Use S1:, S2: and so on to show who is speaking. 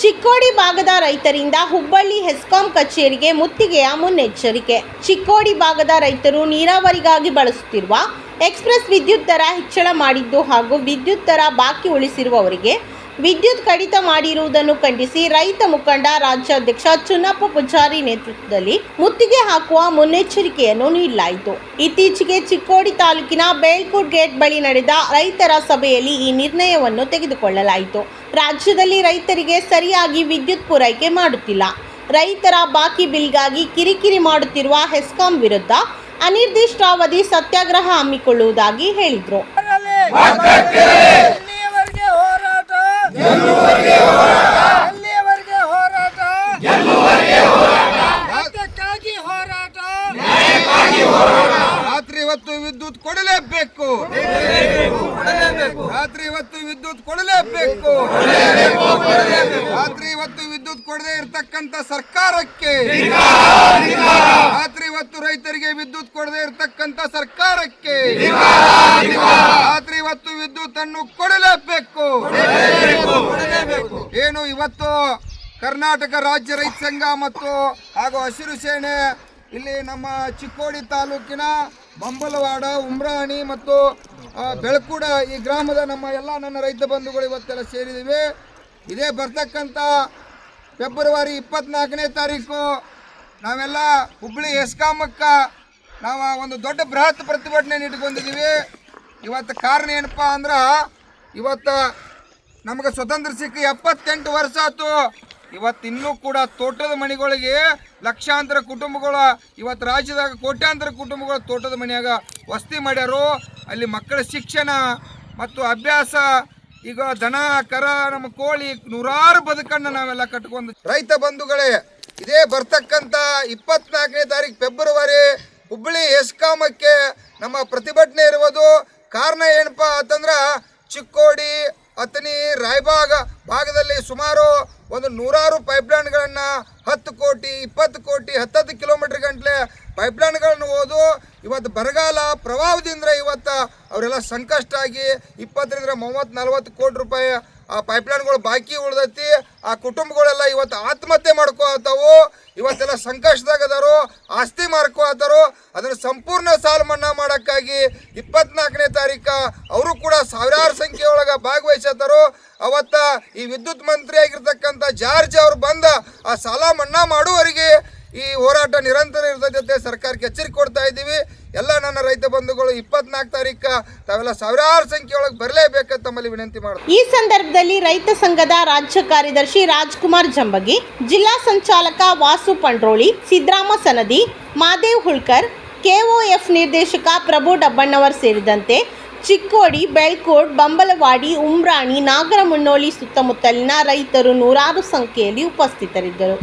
S1: ಚಿಕ್ಕೋಡಿ ಭಾಗದ ರೈತರಿಂದ ಹುಬ್ಬಳ್ಳಿ ಹೆಸ್ಕಾಂ ಕಚೇರಿಗೆ ಮುತ್ತಿಗೆಯ ಮುನ್ನೆಚ್ಚರಿಕೆ. ಚಿಕ್ಕೋಡಿ ಭಾಗದ ರೈತರು ನೀರಾವರಿಗಾಗಿ ಬಳಸುತ್ತಿರುವ ಎಕ್ಸ್ಪ್ರೆಸ್ ವಿದ್ಯುತ್ ದರ ಹೆಚ್ಚಳ ಮಾಡಿದ್ದು ಹಾಗೂ ವಿದ್ಯುತ್ ದರ ಬಾಕಿ ಉಳಿಸಿರುವವರಿಗೆ ವಿದ್ಯುತ್ ಕಡಿತ ಮಾಡಿರುವುದನ್ನು ಖಂಡಿಸಿ ರೈತ ಮುಖಂಡ ರಾಜ್ಯಾಧ್ಯಕ್ಷ ಚುನ್ನಪ್ಪ ಪೂಜಾರಿ ನೇತೃತ್ವದಲ್ಲಿ ಮುತ್ತಿಗೆ ಹಾಕುವ ಮುನ್ನೆಚ್ಚರಿಕೆಯನ್ನು ನೀಡಲಾಯಿತು. ಇತ್ತೀಚೆಗೆ ಚಿಕ್ಕೋಡಿ ತಾಲೂಕಿನ ಬೇಳ್ಕೂಟ್ ಗೇಟ್ ಬಳಿ ನಡೆದ ರೈತರ ಸಭೆಯಲ್ಲಿ ಈ ನಿರ್ಣಯವನ್ನು ತೆಗೆದುಕೊಳ್ಳಲಾಯಿತು. ರಾಜ್ಯದಲ್ಲಿ ರೈತರಿಗೆ ಸರಿಯಾಗಿ ವಿದ್ಯುತ್ ಪೂರೈಕೆ ಮಾಡುತ್ತಿಲ್ಲ. ರೈತರ ಬಾಕಿ ಬಿಲ್ಗಾಗಿ ಕಿರಿಕಿರಿ ಮಾಡುತ್ತಿರುವ ಹೆಸ್ಕಾಂ ವಿರುದ್ಧ ಅನಿರ್ದಿಷ್ಟಾವಧಿ ಸತ್ಯಾಗ್ರಹ ಹಮ್ಮಿಕೊಳ್ಳುವುದಾಗಿ ಹೇಳಿದರು
S2: ಎಲ್ಲಿಯವರೆಗೆ ಹೋರಾಟ ಎಲ್ಲಿಯವರೆಗೆ ಹೋರಾಟ ನ್ಯಾಯಕ್ಕಾಗಿ ಹೋರಾಟ
S3: ರಾತ್ರಿ ಹೊತ್ತು ವಿದ್ಯುತ್ ಕೊಡಲೇಬೇಕು ರಾತ್ರಿ ಹೊತ್ತು ವಿದ್ಯುತ್ ಕೊಡಲೇಬೇಕು. ರಾತ್ರಿ ಹೊತ್ತು ವಿದ್ಯುತ್ ಕೊಡದೇ ಇರತಕ್ಕಂತ ಸರ್ಕಾರಕ್ಕೆ. ರಾತ್ರಿ ಹೊತ್ತು ರೈತರಿಗೆ ವಿದ್ಯುತ್ ಕೊಡದೇ ಇರತಕ್ಕಂತ ಸರ್ಕಾರಕ್ಕೆ. ರಾತ್ರಿ ಹೊತ್ತು ವಿದ್ಯುತ್ ಅನ್ನು ಕೊಡಲೇಬೇಕು. ಏನು ಇವತ್ತು ಕರ್ನಾಟಕ ರಾಜ್ಯ ರೈತ ಸಂಘ ಮತ್ತು ಹಾಗೂ ಹಸಿರು ಸೇನೆ ಇಲ್ಲಿ ನಮ್ಮ ಚಿಕ್ಕೋಡಿ ತಾಲೂಕಿನ ಬಂಬಲವಾಡ ಉಮ್ರಾಣಿ ಮತ್ತು ಬೆಳಕೂಡ ಈ ಗ್ರಾಮದ ನಮ್ಮ ಎಲ್ಲ ನನ್ನ ರೈತ ಬಂಧುಗಳು ಇವತ್ತೆಲ್ಲ ಸೇರಿದ್ದೀವಿ. ಇದೇ ಬರ್ತಕ್ಕಂಥ ಫೆಬ್ರವರಿ ಇಪ್ಪತ್ನಾಲ್ಕನೇ ತಾರೀಕು ನಾವೆಲ್ಲ ಹುಬ್ಬಳ್ಳಿ ಎಸ್ಕಾಮಕ್ಕ ನಾವು ಒಂದು ದೊಡ್ಡ ಬೃಹತ್ ಪ್ರತಿಭಟನೆ ಇಟ್ಕೊಂಡಿದ್ದೀವಿ ಇವತ್ತು ಕಾರಣ ಏನಪ್ಪ ಅಂದ್ರೆ, ಇವತ್ತು ನಮಗೆ ಸ್ವತಂತ್ರ ಸಿಕ್ಕಿ ಎಪ್ಪತ್ತೆಂಟು ವರ್ಷ ಆಯ್ತು. ಇವತ್ತು ಇನ್ನೂ ಕೂಡ ತೋಟದ ಮನೆಗಳಿಗೆ ಲಕ್ಷಾಂತರ ಕುಟುಂಬಗಳು, ಇವತ್ತು ರಾಜ್ಯದಾಗ ಕೋಟ್ಯಾಂತರ ಕುಟುಂಬಗಳು ತೋಟದ ಮನೆಯಾಗ ವಸತಿ ಮಾಡ್ಯಾರು, ಅಲ್ಲಿ ಮಕ್ಕಳ ಶಿಕ್ಷಣ ಮತ್ತು ಅಭ್ಯಾಸ, ಈಗ ದನ, ಕರ, ನಮ್ಮ ಕೋಳಿ, ನೂರಾರು ಬದುಕನ್ನು ನಾವೆಲ್ಲ ಕಟ್ಕೊಂಡು. ರೈತ ಬಂಧುಗಳೇ, ಇದೇ ಬರ್ತಕ್ಕಂಥ ಇಪ್ಪತ್ನಾಲ್ಕನೇ ತಾರೀಕು ಫೆಬ್ರವರಿ, ಹುಬ್ಬಳ್ಳಿ ಎಸ್ಕಾಮಕ್ಕೆ ನಮ್ಮ ಪ್ರತಿಭಟನೆ ಇರುವುದು. ಕಾರಣ ಏನಪ್ಪಾ ಅಂತಂದ್ರೆ ಚಿಕ್ಕೋಡಿ ಅತನಿ ರಾಯಬಾಗ ಭಾಗದಲ್ಲಿ ಸುಮಾರು ಒಂದು ನೂರಾರು ಪೈಪ್ಲೈನ್ಗಳನ್ನು ಹತ್ತು ಕೋಟಿ, ಇಪ್ಪತ್ತು ಕೋಟಿ, ಹತ್ತತ್ತು ಕಿಲೋಮೀಟರ್ ಗಂಟಲೆ ಪೈಪ್ಲೈನ್ಗಳನ್ನು ಓದು, ಇವತ್ತು ಬರಗಾಲ ಪ್ರವಾಹದಿಂದ ಇವತ್ತು ಅವರೆಲ್ಲ ಸಂಕಷ್ಟ ಆಗಿ ಇಪ್ಪತ್ತರಿಂದ ಮೂವತ್ತು ನಲ್ವತ್ತು ಕೋಟಿ ರೂಪಾಯಿ ಆ ಪೈಪ್ಲೈನ್ಗಳು ಬಾಕಿ ಉಳ್ದೈತಿ, ಆ ಕುಟುಂಬಗಳೆಲ್ಲ ಇವತ್ತು ಆತ್ಮಹತ್ಯೆ ಮಾಡ್ಕೋತಾವು ಇವತ್ತೆಲ್ಲ ಸಂಕಷ್ಟದಾಗ ಅದಾರು, ಆಸ್ತಿ ಮಾರ್ಕೋತಾರು ಅದನ್ನು ಸಂಪೂರ್ಣ ಸಾಲ ಮನ್ನಾ ಮಾಡೋಕ್ಕಾಗಿ ಇಪ್ಪತ್ನಾಲ್ಕನೇ ತಾರೀಕು ಅವರು ಕೂಡ ಸಾವಿರಾರು ಸಂಖ್ಯೆಯೊಳಗೆ ಭಾಗವಹಿಸತ್ತಾರು. ಅವತ್ತ ಈ ವಿದ್ಯುತ್ ಮಂತ್ರಿ ಆಗಿರ್ತಕ್ಕಂಥ ಜಾರ್ಜ್ ಅವರು ಬಂದ ಆ ಸಾಲ ಮನ್ನಾ ಮಾಡುವವರಿಗೆ ಈ ಹೋರಾಟ ನಿರಂತರ ಇರ್ತೈತೆ ಸರ್ಕಾರಕ್ಕೆ ಎಚ್ಚರಿಕೆ ಕೊಡ್ತಾ ಇದ್ದೀವಿ. ಎಲ್ಲ ನನ್ನ ರೈತ ಬಂಧುಗಳು ಇಪ್ಪತ್ನಾಲ್ಕು ತಾರೀಕು ತಾವೆಲ್ಲ ಸಾವಿರಾರು ಸಂಖ್ಯೆಯೊಳಗೆ ಬರಲೇಬೇಕು ತಮ್ಮಲ್ಲಿ ವಿನಂತಿ ಮಾಡ್ತೀನಿ.
S1: ಈ ಸಂದರ್ಭದಲ್ಲಿ ರೈತ ಸಂಘದ ರಾಜ್ಯ ಕಾರ್ಯದರ್ಶಿ ರಾಜ್ಕುಮಾರ್ ಜಂಬಗಿ, ಜಿಲ್ಲಾ ಸಂಚಾಲಕ ವಾಸು ಪಂಡ್ರೋಳಿ ಸಿದ್ರಾಮ ಸನದಿ, ಮಾದೇವ್ ಹುಳ್ಕರ್, ಕೆಒಎಫ್ ನಿರ್ದೇಶಕ ಪ್ರಭು ಡಬ್ಬಣ್ಣವರ್ ಸೇರಿದಂತೆ ಚಿಕ್ಕೋಡಿ, ಬೆಳ್ಕೋಡ್, ಬಂಬಲವಾಡಿ, ಉಮ್ರಾಣಿ ನಾಗರಮುನ್ನೋಳಿ ಸುತ್ತಮುತ್ತಲಿನ ರೈತರು ನೂರಾರು ಸಂಖ್ಯೆಯಲ್ಲಿ ಉಪಸ್ಥಿತರಿದ್ದರು.